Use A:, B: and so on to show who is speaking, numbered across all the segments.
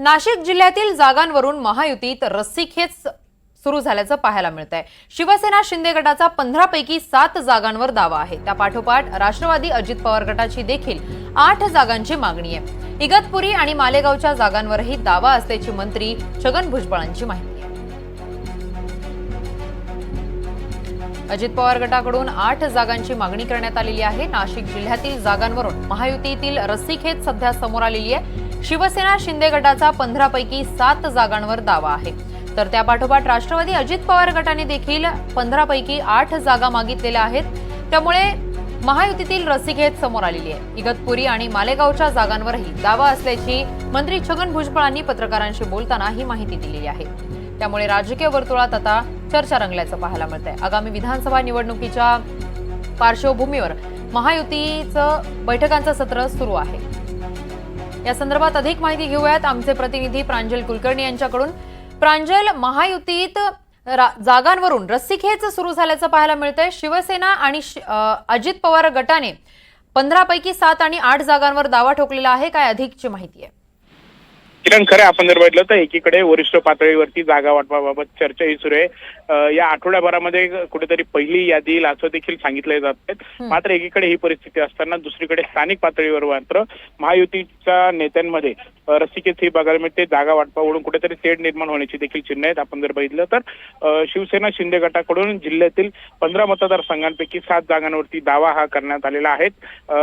A: नाशिक जिल्ह्यातील जागांवरून महायुतीत रस्सीखेच सुरू झाल्याचं पाहायला मिळत आहे शिवसेना शिंदे गटाचा पंधरा पैकी सात जागांवर दावा आहे. त्या पाठोपाठ राष्ट्रवादी अजित पवार गटाची देखील आठ जागांची मागणी आहे. इगतपुरी आणि मालेगावच्या जागांवरही दावा असल्याची मंत्री छगन भुजबळांची माहिती आहे. अजित पवार गटाकडून आठ जागांची मागणी करण्यात आलेली आहे. नाशिक जिल्ह्यातील जागांवरून महायुतीतील रस्सीखेच सध्या समोर आलेली आहे. शिवसेना शिंदे गटाचा पंधरापैकी सात जागांवर दावा आहे. तर त्या पाठोपाठ राष्ट्रवादी अजित पवार गटाने देखील पंधरापैकी आठ जागा मागितलेल्या आहेत. त्यामुळे महायुतीतील रस्सीखेच समोर आलेली आहे. इगतपुरी आणि मालेगावच्या जागांवरही दावा असल्याची मंत्री छगन भुजबळांनी पत्रकारांशी बोलताना ही माहिती दिलेली आहे. त्यामुळे राजकीय वर्तुळात आता चर्चा रंगल्याचं पाहायला मिळत आहे आगामी विधानसभा निवडणुकीच्या पार्श्वभूमीवर महायुतीचं बैठकांचं सत्र सुरू आहे. या संदर्भात अधिक माहिती घेऊयात. आमचे प्रतिनिधी प्रांजल कुलकर्णी यांच्याकडून. प्रांजल महायुतीत रा- जागांवरून रस्सीखेच सुरू झाल्याचं पाहायला मिळतंय. शिवसेना आणि श- अजित पवार गटाने पंधरापैकी सात आणि आठ जागांवर दावा ठोकलेला आहे. काय अधिकची माहिती आहे?
B: किरण खरं आपण जर बघितलं तर एकीकडे वरिष्ठ पातळीवरती जागा वाटपाबाबत चर्चा ही सुरू आहे. या आठवड्याभरामध्ये कुठेतरी पहिली यादी येईल असं देखील सांगितलं जात आहे मात्र एकीकडे ही परिस्थिती असताना दुसरीकडे स्थानिक पातळीवर मात्र महायुतीच्या नेत्यांमध्ये रस्सीखेच ही बघायला मिळते. जागा वाटपावरून कुठेतरी तेढ निर्माण होण्याची देखील चिन्ह आहेत. आपण जर बघितलं तर शिवसेना शिंदे गटाकडून जिल्ह्यातील पंधरा मतदारसंघांपैकी सात जागांवरती दावा हा करण्यात आलेला आहे.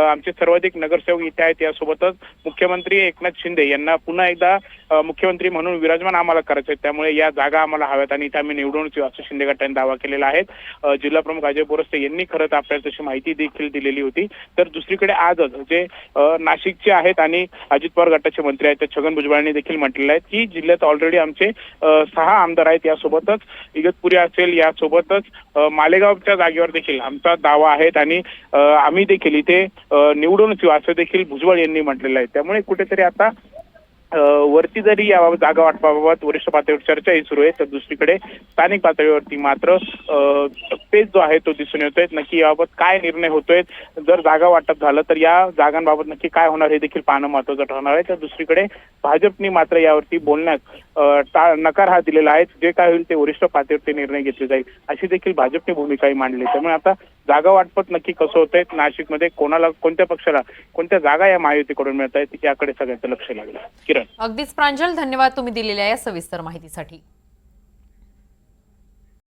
B: आमचे सर्वाधिक नगरसेवक इथे आहेत. यासोबतच मुख्यमंत्री एकनाथ शिंदे यांना पुन्हा एकदा आम्हाला मुख्यमंत्री म्हणून विराजमान आम्हाला करायचे आहेत. त्यामुळे या जागा आम्हाला हव्यात आणि इथे आम्ही निवडून येऊ असं शिंदे गटाने दावा केलेला आहे. जिल्हा प्रमुख अजय बोरस्ते यांनी खरं तर आपल्याला तशी माहिती देखील दिलेली होती. तर दुसरीकडे आजच जे नाशिकचे आहेत आणि अजित पवार गटाचे मंत्री आहेत ते छगन भुजबळांनी देखील म्हटलेलं आहे की जिल्ह्यात ऑलरेडी आमचे सहा आमदार आहेत यासोबतच इगतपुरी असेल यासोबतच मालेगावच्या जागेवर देखील आमचा दावा आहे आणि आम्ही देखील इथे अ, निवडून येऊ असं देखील भुजबळ यांनी म्हटलेलं आहे. त्यामुळे कुठेतरी आता वरती जरी या जागा वाटपाबाबत वरिष्ठ पातळीवर चर्चा ही सुरू आहे तर दुसरीकडे स्थानिक पातळीवरती मात्र पेच जो आहे तो दिसून येतोय. नक्की याबाबत काय निर्णय होतोय जर जागा वाटप झालं तर या जागांबाबत नक्की काय होणार हे देखील पाहणं महत्वाचं ठरणार आहे. तर दुसरीकडे भाजपने मात्र यावरती बोलण्यास नकार हा दिलेला आहे. जे काय होईल ते वरिष्ठ पातळीवरती निर्णय घेतले जाईल अशी देखील भाजपने भूमिकाही मांडली त्यामुळे आता जागा वाटपत नक्की कसं होतंय नाशिकमध्ये कोणाला कोणत्या पक्षाला कोणत्या जागा या महायुतीकडून मिळत आहेत याकडे सगळ्यांचं लक्ष लागलं. किरण.
A: अगदीच प्रांजल धन्यवाद तुम्ही दिलेल्या या सविस्तर माहितीसाठी.